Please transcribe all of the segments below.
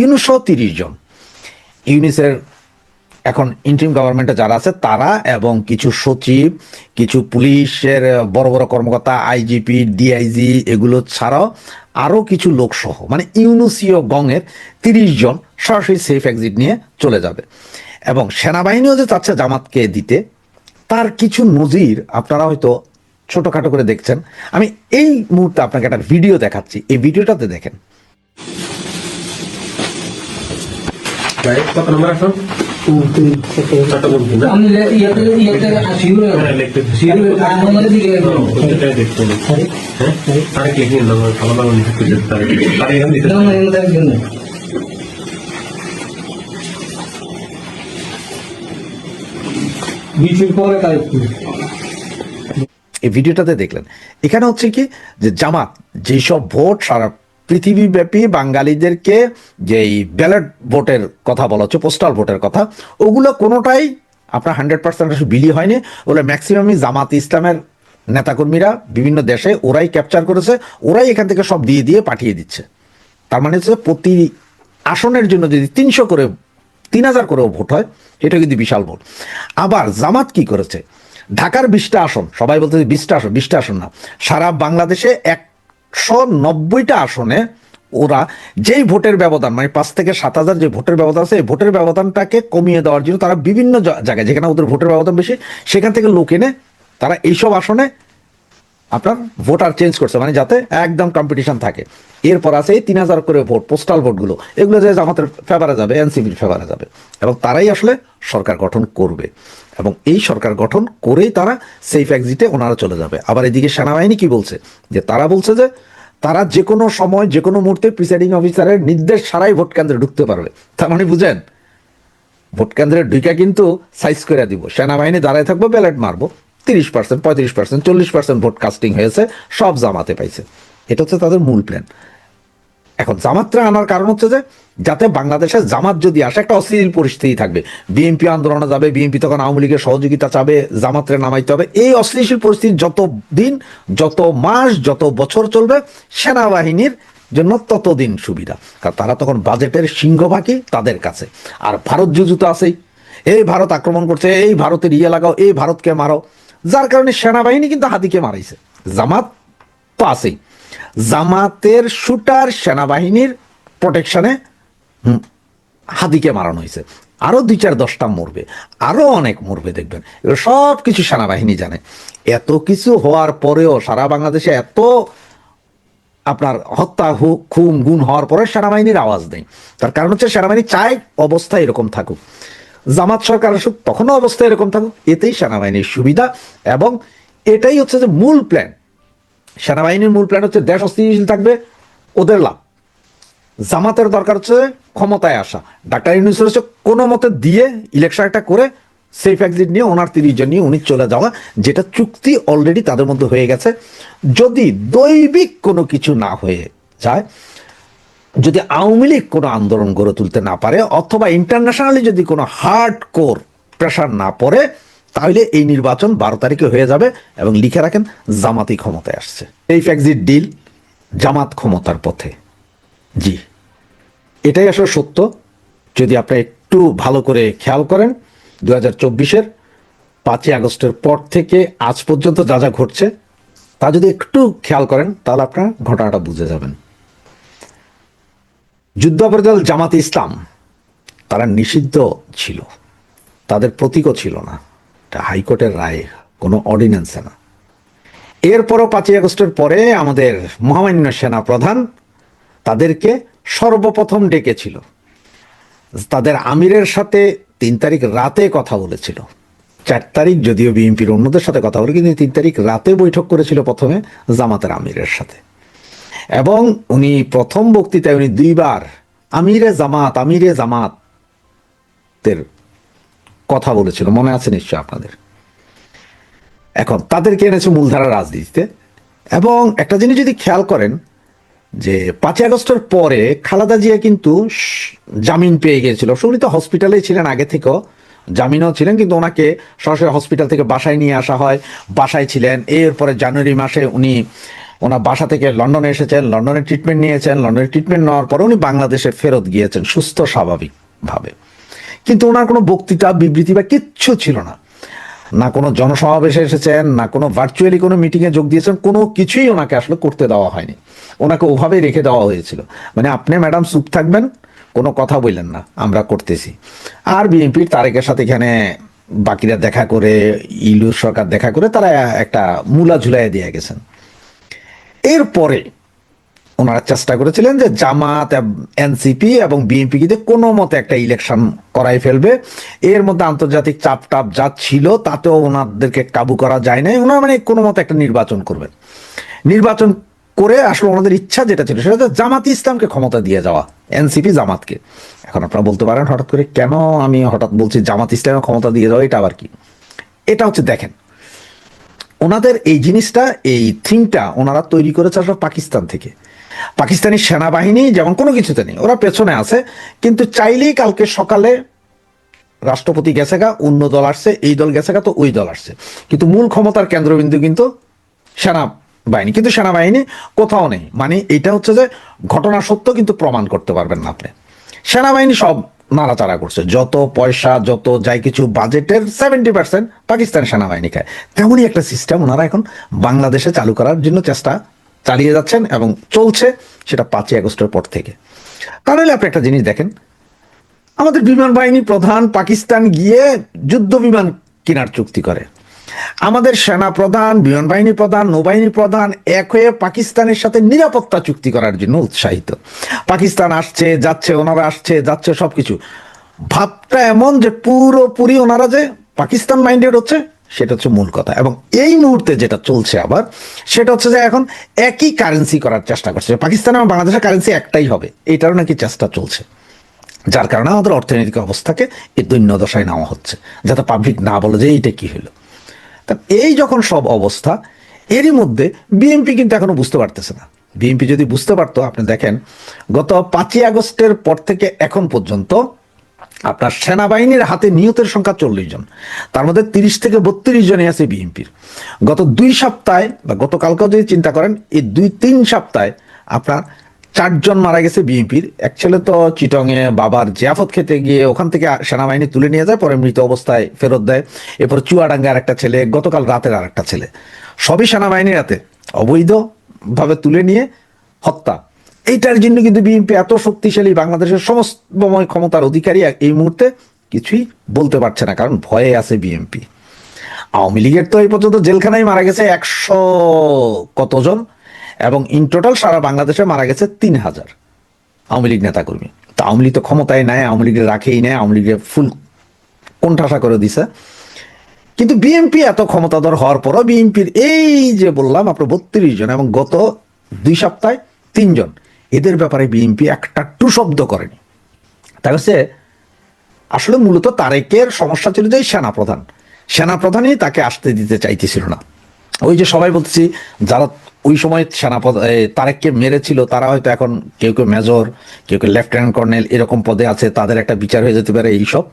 ইউনুসও তিরিশ জন। ইউনিসের এখন ইন্টারিম গভর্নমেন্টে যারা আছে, তারা এবং কিছু সচিব, কিছু পুলিশের বড় বড় কর্মকর্তা আইজিপি ডিআইজি এগুলো ছাড়াও আরও কিছু লোকসহ মানে ইউনুসীয় গংয়ের তিরিশ জন সরাসরি সেফ এক্সিট নিয়ে চলে যাবে। এবং সেনাবাহিনীও যে চাচ্ছে জামাতকে দিতে, তার কিছু নজির আপনারা হয়তো ছোটোখাটো করে দেখছেন। আমি এই মুহূর্তে আপনাকে একটা ভিডিও দেখাচ্ছি। এই ভিডিওটাতে দেখেন। ভাই কত নম্বর হ্যাঁ। হ্যাঁ? পরে এই ভিডিওটাতে দেখলেন এখানে হচ্ছে কি যে জামাত যেসব ভোট সারা পৃথিবীব্যাপী বাঙালিদেরকে যেই ব্যালট ভোটের কথা বলা হচ্ছে, পোস্টাল ভোটের কথা, ওগুলো কোনোটাই আপনার হান্ড্রেড পার্সেন্ট বিলি হয়নি। ওগুলো ম্যাক্সিমামই জামাত ইসলামের নেতাকর্মীরা বিভিন্ন দেশে ওরাই ক্যাপচার করেছে, ওরাই এখান থেকে সব দিয়ে দিয়ে পাঠিয়ে দিচ্ছে। তার মানে হচ্ছে প্রতি আসনের জন্য যদি তিনশো করে, তিন হাজার করেও ভোট হয়, এটা কিন্তু বিশাল ভোট। আবার জামাত কি করেছে? ঢাকার বিশটা আসন, সবাই বলতে বিশটা আসন বিশটা আসন না, সারা বাংলাদেশে একশো নব্বইটা আসনে ওরা যেই ভোটের ব্যবধান মানে পাঁচ থেকে সাত হাজার যে ভোটের ব্যবধান আছে, এই ভোটের ব্যবধানটাকে কমিয়ে দেওয়ার জন্য তারা বিভিন্ন জায়গায়, যেখানে ওদের ভোটের ব্যবধান বেশি, সেখান থেকে লোক এনে তারা এইসব আসনে আপনার ভোটার চেঞ্জ করছে মানে যাতে একদম কম্পিটিশন থাকে। এরপর আছে এই তিন হাজার করে ভোট পোস্টাল ভোটগুলো এগুলো যে জামাতের ফেভারে যাবে এনসিপির ফেভারে যাবে। এবং তারাই আসলে সরকার গঠন করবে। এবং এই সরকার গঠন করেই তারা সেফ এক্সিটে ওনারা চলে যাবে। আবার এদিকে সেনাবাহিনী কি বলছে? যে তারা বলছে যে তারা যে কোনো সময় যে কোনো মুহূর্তে প্রিসাইডিং অফিসারের নির্দেশ ছাড়াই ভোট কেন্দ্রে ঢুকতে পারবে। তার মানে বুঝেন ভোট কেন্দ্রে ঢুকে কিন্তু সাইজ করে দিব। সেনাবাহিনী দাঁড়ায় থাকব ব্যালেট মারবো। তিরিশ পার্সেন্ট পঁয়ত্রিশ পার্সেন্ট চল্লিশ পার্সেন্ট ভোট কাস্টিং হয়েছে, সব জামাতে পাইছে। এটা হচ্ছে তাদের মূল প্ল্যান এখন জামাতরা আনার কারণ হচ্ছে যে, যাতে বাংলাদেশে জামাত যদি আসে, একটা অস্থির পরিস্থিতি থাকবে। বিএনপি আন্দোলনে যাবে বিএনপি তখন আওয়ামী লীগের সহযোগিতা চাবে, জামাতরে নামাইতে হবে। এই অস্থিতিশীল পরিস্থিতি যত দিন যত মাস, যত বছর চলবে, সেনাবাহিনীর জন্য ততদিন সুবিধা। কারণ তারা তখন বাজেটের সিংহভাগই তাদের কাছে। আর ভারত যুজু তো আছেই। এই ভারত আক্রমণ করছে, এই ভারতের ইয়ে লাগাও, এই ভারতকে মারো। যার কারণে সেনাবাহিনী কিন্তু হাতিকে মারাইছে। জামাত তো আছেই জামাতের শুটার সেনাবাহিনীর প্রোটেকশনে হাদিকে মারানো হয়েছে। আরও দুই চার দশটা মরবে। আরও অনেক মরবে, দেখবেন। এগুলো সব কিছু সেনাবাহিনী জানে। এত কিছু হওয়ার পরেও সারা বাংলাদেশে এত আপনার হত্যা খুন, গুণ হওয়ার পরে সেনাবাহিনীর আওয়াজ নেই। তার কারণ হচ্ছে সেনাবাহিনী চায় অবস্থা এরকম থাকুক। জামাত সরকার আসুক, তখনও অবস্থা এরকম থাকুক। এতেই সেনাবাহিনীর সুবিধা এবং এটাই হচ্ছে যে মূল প্ল্যান সেনাবাহিনীর মূল প্ল্যান হচ্ছে দেশ অস্থিতিশীল থাকবে, ওদের লাভ। জামাতের দরকার হচ্ছে ক্ষমতায় আসা। ডাক্তার ইউনুসের হচ্ছে কোনো মতে দিয়ে ইলেকশন একটা করে সেফ এক্সিট নিয়ে ওনার তিরিশ জন নিয়ে উনি চলে যাওয়া, যেটা চুক্তি অলরেডি তাদের মধ্যে হয়ে গেছে। যদি দৈবিক কোনো কিছু না হয়ে যায় যদি আওয়ামী লীগ কোনো আন্দোলন গড়ে তুলতে না পারে, অথবা ইন্টারন্যাশনালি যদি কোনো হার্ড কোর প্রেশার না পড়ে, তাহলে এই নির্বাচন বারো তারিখে হয়ে যাবে এবং লিখে রাখেন, জামাতি ক্ষমতায় আসছে। এই এক্সিট ডিল জামাত ক্ষমতার পথে। জি। এটাই আসলে সত্য। যদি আপনি একটু ভালো করে খেয়াল করেন দু হাজার চব্বিশের পাঁচই আগস্টের পর থেকে আজ পর্যন্ত যা যা ঘটছে, তা যদি একটু খেয়াল করেন, তাহলে আপনার ঘটনাটা বুঝে যাবেন। যুদ্ধাপরাধ জামাত ইসলাম, তারা নিষিদ্ধ ছিল। তাদের প্রতীকও ছিল না। এটা হাইকোর্টের রায় কোনো অর্ডিন্যান্সে না। এরপরও পাঁচই আগস্টের পরে আমাদের মহামান্য সেনা প্রধান তাদেরকে সর্বপ্রথম ডেকেছিল। তাদের আমিরের সাথে তিন তারিখ রাতে কথা বলেছিল। চার তারিখ যদিও বিএনপির অন্যদের সাথে কথা বলে, কিন্তু তিন তারিখ রাতে বৈঠক করেছিল প্রথমে জামাতের আমিরের সাথে। এবং উনি প্রথম বক্তৃতায় উনি দুইবার আমিরে জামাত, আমিরে জামাতের কথা বলেছিল। মনে আছে নিশ্চয় আপনাদের? এখন তাদেরকে এনেছে মূলধারা রাজনীতিতে। এবং একটা জিনিস যদি খেয়াল করেন, যে পাঁচই আগস্টের পরে খালাদা জিয়া কিন্তু জামিন পেয়ে গিয়েছিল। উনি তো হসপিটালেই ছিলেন আগে থেকেও, জামিনও ছিলেন, কিন্তু ওনাকে সরাসরি হসপিটাল থেকে বাসায় নিয়ে আসা হয়। বাসায় ছিলেন, এরপরে জানুয়ারি মাসে উনি ওনার বাসা থেকে লন্ডনে এসেছেন, লন্ডনে ট্রিটমেন্ট নিয়েছেন, লন্ডনে ট্রিটমেন্ট নেওয়ার পরে উনি বাংলাদেশে ফেরত গিয়েছেন সুস্থ, স্বাভাবিকভাবে। কিন্তু ওনার কোনো বক্তৃতা, বিবৃতি বা কিচ্ছু ছিল না। না কোনো জনসমাবেশে এসেছেন, না কোনো ভার্চুয়ালি কোনো মিটিংয়ে যোগ দিয়েছেন, কোনো কিছুই ওনাকে আসলে করতে দেওয়া হয়নি। ওনাকে ওভাবেই রেখে দেওয়া হয়েছিল। মানে আপনি ম্যাডাম চুপ থাকবেন, কোনো কথা বললেন না, আমরা করতেছি। আর বিএনপির তারেকের সাথে এখানে বাকিরা দেখা করে ইলু সরকার দেখা করে, তারা একটা মূলা ঝুলাই দিয়ে গেছেন। এরপরে ওনারা চেষ্টা করেছিলেন যে জামাত, এনসিপি এবং বিএনপি কিন্তু কোনো মতে একটা ইলেকশন করাই ফেলবে। এর মধ্যে আন্তর্জাতিক চাপ টাপ যা ছিল তাতেও ওনাদেরকে কাবু করা যায় নাই। ওনারা মানে কোনো মতে একটা নির্বাচন করবেন। নির্বাচন করে আসলে ওনাদের ইচ্ছা যেটা ছিল সেটা হচ্ছে জামাত ইসলামকে ক্ষমতা দিয়ে যাওয়া, এনসিপি জামাতকে এখন আপনারা বলতে পারেন হঠাৎ করে কেন আমি হঠাৎ বলছি জামাত ইসলামের ক্ষমতা দিয়ে যাওয়া, এটা আবার কি? এটা হচ্ছে দেখেন ওনাদের এই জিনিসটা, এই থিংটা ওনারা তৈরি করেছে আসলে পাকিস্তান থেকে। পাকিস্তানি সেনাবাহিনী যেমন কোনো কিছুতে নেই, ওরা পেছনে আছে, কিন্তু চাইলেই কালকে সকালে রাষ্ট্রপতি গেছে গা, অন্য দল আসছে, এই দল গেছে গা, তো ওই দল আসছে। কিন্তু মূল ক্ষমতার কেন্দ্রবিন্দু কিন্তু সেনাবাহিনী। কিন্তু সেনাবাহিনী কোথাও নেই। মানে এটা হচ্ছে যে ঘটনা সত্য, কিন্তু প্রমাণ করতে পারবেন না আপনি। সেনাবাহিনী সব নাড়াচাড়া করছে। যত পয়সা, যত যাই কিছু বাজেটের সেভেন্টি পার্সেন্ট পাকিস্তান সেনাবাহিনী খায়। তেমনই একটা সিস্টেম ওনারা এখন বাংলাদেশে চালু করার জন্য চেষ্টা চালিয়ে যাচ্ছেন এবং চলছে সেটা পাঁচই আগস্টের পর থেকে। তাহলে আপনি একটা জিনিস দেখেন, আমাদের বিমান বাহিনী প্রধান পাকিস্তান গিয়ে যুদ্ধ বিমান কেনার চুক্তি করে। আমাদের সেনা প্রধান, বিমান বাহিনী প্রধান নৌবাহিনী প্রধান এক হয়ে পাকিস্তানের সাথে নিরাপত্তা চুক্তি করার জন্য উৎসাহিত। পাকিস্তান আসছে, যাচ্ছে, ওনারা আসছে, যাচ্ছে সবকিছু। ভাবটা এমন যে পুরোপুরি ওনারা যে পাকিস্তান মাইন্ডেড হচ্ছে, সেটা হচ্ছে মূল কথা। এবং এই মুহূর্তে যেটা চলছে আবার, সেটা হচ্ছে যে এখন একই কারেন্সি করার চেষ্টা করছে। পাকিস্তান এবং বাংলাদেশের কারেন্সি একটাই হবে, এটারও নাকি চেষ্টা চলছে। যার কারণে আমাদের অর্থনৈতিক অবস্থাকে এই দৈন্য দশায় নেওয়া হচ্ছে, যাতে পাবলিক না বলে যে এইটা কি হলো। এই যখন সব অবস্থা, এরই মধ্যে বিএনপি কিন্তু এখনও বুঝতে পারতেছে না। বিএনপি যদি বুঝতে পারতো, আপনি দেখেন, গত পাঁচই আগস্টের পর থেকে এখন পর্যন্ত আপনার সেনাবাহিনীর হাতে নিহতের সংখ্যা চল্লিশ জন। তার মধ্যে তিরিশ থেকে বত্রিশ জনই আছে বিএনপির গত দুই সপ্তাহে, বা গতকালকেও যদি চিন্তা করেন, এই দুই তিন সপ্তাহে আপনার চারজন মারা গেছে বিএনপির। এক ছেলে তো চিটংয়ে বাবার জিয়াফত খেতে গিয়ে ওখান থেকে সেনাবাহিনী তুলে নিয়ে যায়, পরে মৃত অবস্থায় ফেরত দেয়। এরপর চুয়াডাঙ্গার একটা ছেলে, গতকাল রাতের আর একটা ছেলে। সবই সেনাবাহিনীর হাতে। অবৈধভাবে তুলে নিয়ে হত্যা। এইটার জন্য কিন্তু বিএনপি এত শক্তিশালী বাংলাদেশের সমস্তময় ক্ষমতার অধিকারী এই মুহূর্তে কিছুই বলতে পারছে না, কারণ ভয়ে আছে বিএনপি। আওয়ামী লীগের তো এই পর্যন্ত জেলখানায় মারা গেছে একশো কতজন? এবং ইন টোটাল সারা বাংলাদেশে মারা গেছে তিন হাজার আওয়ামী লীগ নেতাকর্মী। তা আওয়ামী লীগ তো ক্ষমতায় নেয় আওয়ামী লীগের রাখেই নেয় আওয়ামী লীগের ফুল কোণঠাসা করে দিছে। কিন্তু বিএনপি এত ক্ষমতাধর হওয়ার পরও বিএনপির এই যে বললাম, আপনার বত্রিশ জন এবং গত দুই সপ্তাহে তিনজন, এদের ব্যাপারে বিএনপি একটা টু শব্দ করেনি। তাই হচ্ছে আসলে মূলত তারেকের সমস্যা ছিল যে সেনাপ্রধান। সেনাপ্রধানই তাকে আসতে দিতে চাইতেছিল না। ওই যে সবাই বলতেছি, যারা ওই সময় সেনাপ্রধান তারেককে মেরেছিল, তারা হয়তো এখন কেউ কেউ মেজর, কেউ কেউ লেফটেন্যান্ট কর্নেল এরকম পদে আছে, তাদের একটা বিচার হয়ে যেতে পারে এইসব।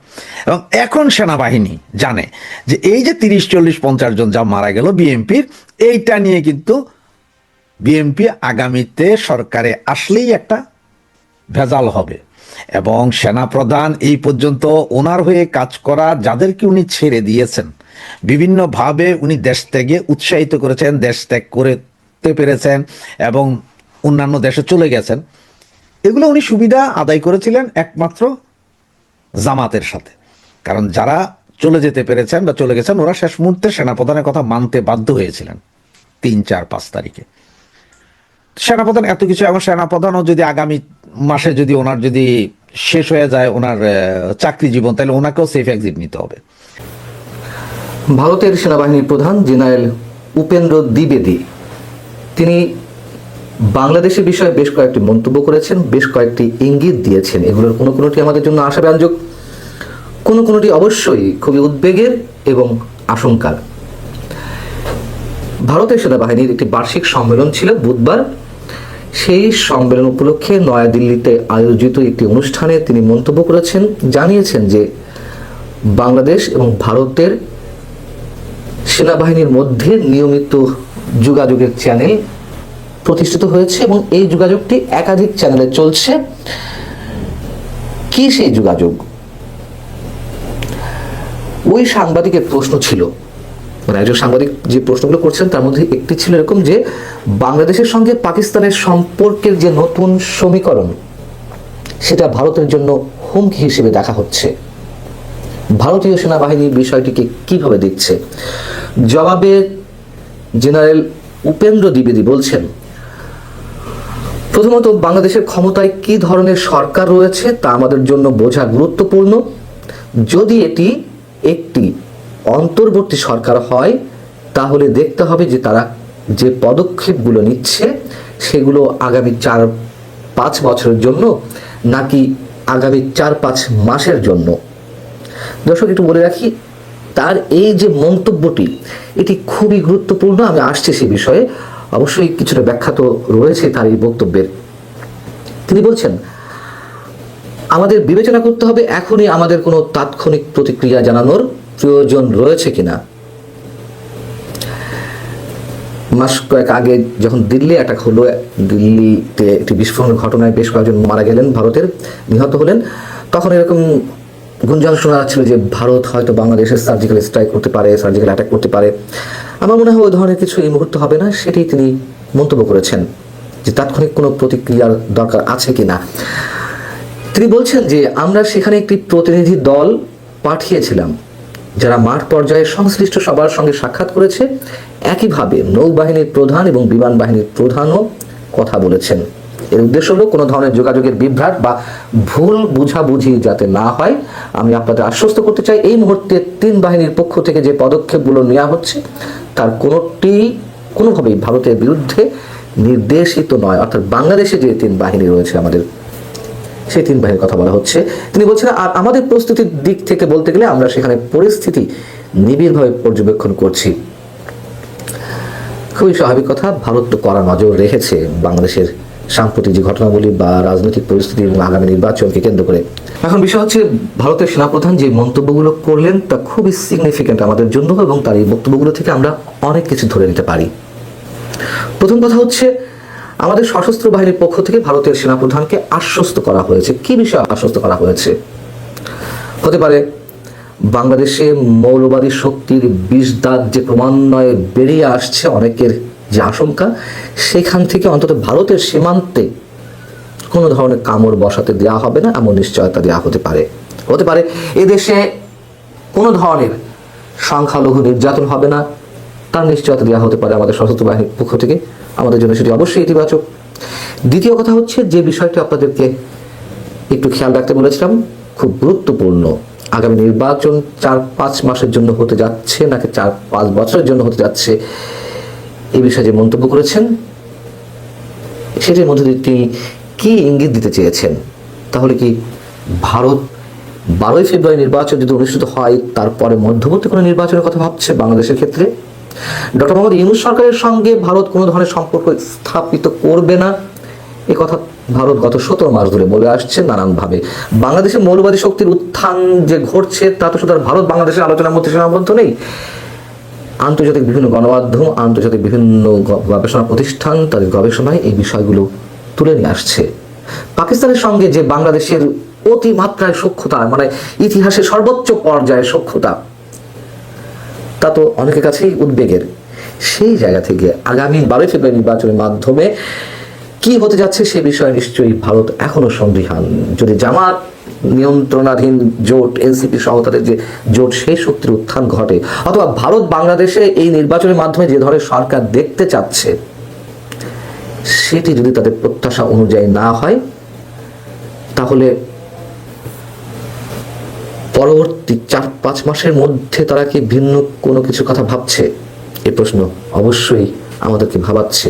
এবং এখন সেনাবাহিনী জানে যে এই যে তিরিশ, চল্লিশ, পঞ্চাশ জন যা মারা গেল বিএনপির, এইটা নিয়ে কিন্তু বিএনপি আগামীতে সরকারে আসলেই একটা ভেজাল হবে। এবং সেনাপ্রধান এই পর্যন্ত ওনার হয়ে কাজ করা যাদেরকে উনি ছেড়ে দিয়েছেন, বিভিন্নভাবে উনি দেশ ত্যাগে উৎসাহিত করেছেন, দেশ ত্যাগ করতে পেরেছেন এবং অন্যান্য দেশে চলে গেছেন, এগুলো উনি সুবিধা আদায় করেছিলেন একমাত্র জামাতের সাথে। কারণ যারা চলে যেতে পেরেছেন বা চলে গেছেন, ওরা শেষ মুহূর্তে সেনাপ্রধানের কথা মানতে বাধ্য হয়েছিলেন তিন, চার, পাঁচ তারিখে। সেনাপ্রধান এত কিছু, এবং সেনাপ্রধানও যদি আগামী মাসে যদি ওনার যদি শেষ হয়ে যায় ওনার চাকরি জীবন, তাহলে ওনাকেও সেফ এক্সিট নিতে হবে। ভারতের সেনাবাহিনীর প্রধান জেনারেল উপেন্দ্র দ্বিবেদী তিনি বাংলাদেশের বিষয়ে বেশ কয়েকটি মন্তব্য করেছেন, বেশ কয়েকটি ইঙ্গিত দিয়েছেন। এগুলোর কোনো কোনোটি আমাদের জন্য আশাব্যঞ্জক কোনো কোনোটি অবশ্যই খুবই উদ্বেগের এবং আশঙ্কার। ভারতের সেনাবাহিনীর একটি বার্ষিক সম্মেলন ছিল বুধবার। সেই সম্মেলন উপলক্ষে নয়াদিল্লিতে আয়োজিত একটি অনুষ্ঠানে তিনি মন্তব্য করেছেন, জানিয়েছেন যে বাংলাদেশ এবং ভারতের সেনাবাহিনীর মধ্যে নিয়মিত যোগাযোগের চ্যানেল প্রতিষ্ঠিত হয়েছে এবং এই যোগাযোগটি একাধিক চ্যানেলে চলছে। কি সেই যোগাযোগ? ওই সাংবাদিকের প্রশ্ন ছিল। মানে একজন সাংবাদিক যে প্রশ্নগুলো করছেন, তার মধ্যে একটি ছিল এরকম যে, বাংলাদেশের সঙ্গে পাকিস্তানের সম্পর্কের যে নতুন সমীকরণ, সেটা ভারতের জন্য হুমকি হিসেবে দেখা হচ্ছে। ভারতীয় সেনাবাহিনী বিষয়টিকে কীভাবে দেখছে? জবাবে জেনারেল উপেন্দ্র দ্বিবেদী বলছেন, প্রথমত বাংলাদেশের ক্ষমতায় কি ধরনের সরকার রয়েছে তা আমাদের জন্য বোঝা গুরুত্বপূর্ণ। যদি এটি একটি অন্তর্বর্তী সরকার হয়, তাহলে দেখতে হবে যে তারা যে পদক্ষেপগুলো নিচ্ছে, সেগুলো আগামী চার পাঁচ বছরের জন্য নাকি আগামী চার পাঁচ মাসের জন্য। দর্শক, একটু বলে রাখি তার এই যে মন্তব্যটি, এটি খুবই গুরুত্বপূর্ণ। আমি আসছি সে বিষয়ে। অবশ্যই কিছুটা ব্যাখ্যা তো রয়েছে তার এই বক্তব্যের। তিনি বলছেন, আমাদের বিবেচনা করতে হবে এখনই আমাদের কোনো তাৎক্ষণিক প্রতিক্রিয়া জানানোর প্রয়োজন রয়েছে কিনা। মাস কয়েক আগে যখন দিল্লি অ্যাটাক হলো, দিল্লিতে একটি বিস্ফোরণের ঘটনায় বেশ কয়েকজন মারা গেলেন ভারতের, নিহত হলেন। তখন এরকম গুঞ্জন শোনা যাচ্ছিল যে ভারত হয়তো বাংলাদেশের সার্জিক্যাল স্ট্রাইক করতে পারে সার্জিক্যাল অ্যাটাক করতে পারে। আমার মনে হয় ওই ধরনের কিছু এই মুহূর্তে হবে না সেটি তিনি মন্তব্য করেছেন যে তাৎক্ষণিক কোনো প্রতিক্রিয়ার দরকার আছে কি না তিনি বলছেন যে আমরা সেখানে একটি প্রতিনিধি দল পাঠিয়েছিলাম, যারা মাঠ পর্যায়ে সংশ্লিষ্ট সবার সঙ্গে সাক্ষাৎ করেছে। একইভাবে নৌবাহিনীর প্রধান এবং বিমান বাহিনীর প্রধানও কথা বলেছেন। এর উদ্দেশ্য হলো কোনো ধরনের যোগাযোগের বিভ্রাট বা ভুল বুঝাবুঝি যাতে না হয়। আমি আপনাদের আশ্বস্ত করতে চাই, এই মুহূর্তে তিন বাহিনীর পক্ষ থেকে যে পদক্ষেপগুলো নেওয়া হচ্ছে, তার কোনোটি কোনোভাবেই ভারতের বিরুদ্ধে নির্দেশিত নয়। অর্থাৎ বাংলাদেশে যে তিন বাহিনী রয়েছে আমাদের, সেই তিন বাহিনীর কথা বলা হচ্ছে। তিনি বলছেন, আর আমাদের প্রস্তুতির দিক থেকে বলতে গেলে আমরা সেখানে পরিস্থিতি নিবিড়ভাবে পর্যবেক্ষণ করছি। খুবই স্বাভাবিক কথা, ভারত তো কড়া নজর রেখেছে বাংলাদেশের সাম্প্রতিক যে ঘটনাবলী বা রাজনৈতিক পরিস্থিতি এবং আগামী নির্বাচনকে কেন্দ্র করে। এখন বিষয় হচ্ছে, ভারতের সেনাপ্রধান যে মন্তব্যগুলো করলেন, তা খুবই সিগনিফিক্যান্ট আমাদের জন্য এবং তার এই বক্তব্যগুলো থেকে আমরা অনেক কিছু ধরে নিতে পারি। প্রথম কথা হচ্ছে, আমাদের সশস্ত্র বাহিনীর পক্ষ থেকে ভারতের সেনাপ্রধানকে আশ্বস্ত করা হয়েছে। কি বিষয়ে আশ্বস্ত করা হয়েছে? হতে পারে, বাংলাদেশে মৌলবাদী শক্তির বিষ দাগ যে ক্রমান্বয়ে বেরিয়ে আসছে অনেকের যে আশঙ্কা, সেখান থেকে অন্তত ভারতের সীমান্তে কোনো ধরনের কামড় বসাতে দেওয়া হবে না, এমন নিশ্চয়তা দেওয়া হতে পারে। হতে পারে, এদেশে কোনো ধরনের সংখ্যালঘু নির্যাতন হবে না, তার নিশ্চয়তা দেওয়া হতে পারে আমাদের সশস্ত্র বাহিনীর পক্ষ থেকে। আমাদের জন্য সেটি অবশ্যই ইতিবাচক। দ্বিতীয় কথা হচ্ছে যে বিষয়টি আপনাদেরকে একটু খেয়াল রাখতে বলেছিলাম, খুব গুরুত্বপূর্ণ। আগামী নির্বাচন চার পাঁচ মাসের জন্য হতে যাচ্ছে, নাকি চার পাঁচ বছরের জন্য হতে যাচ্ছে এই বিষয়ে যে মন্তব্য করেছেন, সেটির মধ্যে তিনি কি ইঙ্গিত দিতে চেয়েছেন? তাহলে কি ভারত বারোই ফেব্রুয়ারি নির্বাচন যদি অনুষ্ঠিত হয়, তারপরে মধ্যবর্তী কোনো নির্বাচনের কথা ভাবছে বাংলাদেশের ক্ষেত্রে? ডক্টর মোহাম্মদ ইউনুস সরকারের সঙ্গে ভারত কোনো ধরনের সম্পর্ক স্থাপিত করবে না? এ কথা ভারত গত সতেরো মাস ধরে বলে আসছে নানানভাবে। বাংলাদেশের মৌলবাদী শক্তির উত্থান যে ঘটছে, তা তো শুধু ভারত বাংলাদেশের আলোচনার মধ্যে সীমাবদ্ধ নেই। আন্তর্জাতিক বিভিন্ন গণমাধ্যম, আন্তর্জাতিক বিভিন্ন গবেষণা প্রতিষ্ঠান তাদের গবেষণায় এই বিষয়গুলো তুলে নিয়ে আসছে। পাকিস্তানের সঙ্গে যে বাংলাদেশের অতিমাত্রায় সক্ষতা মানে ইতিহাসের সর্বোচ্চ পর্যায়ে সক্ষতা, তা তো অনেকের কাছেই উদ্বেগের। সেই জায়গা থেকে আগামী বারোই ফেব্রুয়ারি নির্বাচনের মাধ্যমে কি হতে যাচ্ছে সে বিষয়ে নিশ্চয়ই ভারত এখনও সন্দিহান। যদি জামাত নিয়ন্ত্রণাধীন জোট, এনসিপি সহ তাদের যে জোট, সেই শক্তির উত্থান ঘটে। অথবা ভারত বাংলাদেশে এই নির্বাচনের মাধ্যমে যে ধরনের সরকার দেখতে চাচ্ছে, সেটি যদি তাদের প্রত্যাশা অনুযায়ী না হয়, তাহলে পরবর্তী চার পাঁচ মাসের মধ্যে তারা কি ভিন্ন কোনো কিছু কথা ভাবছে? এ প্রশ্ন অবশ্যই আমাদেরকে ভাবাচ্ছে।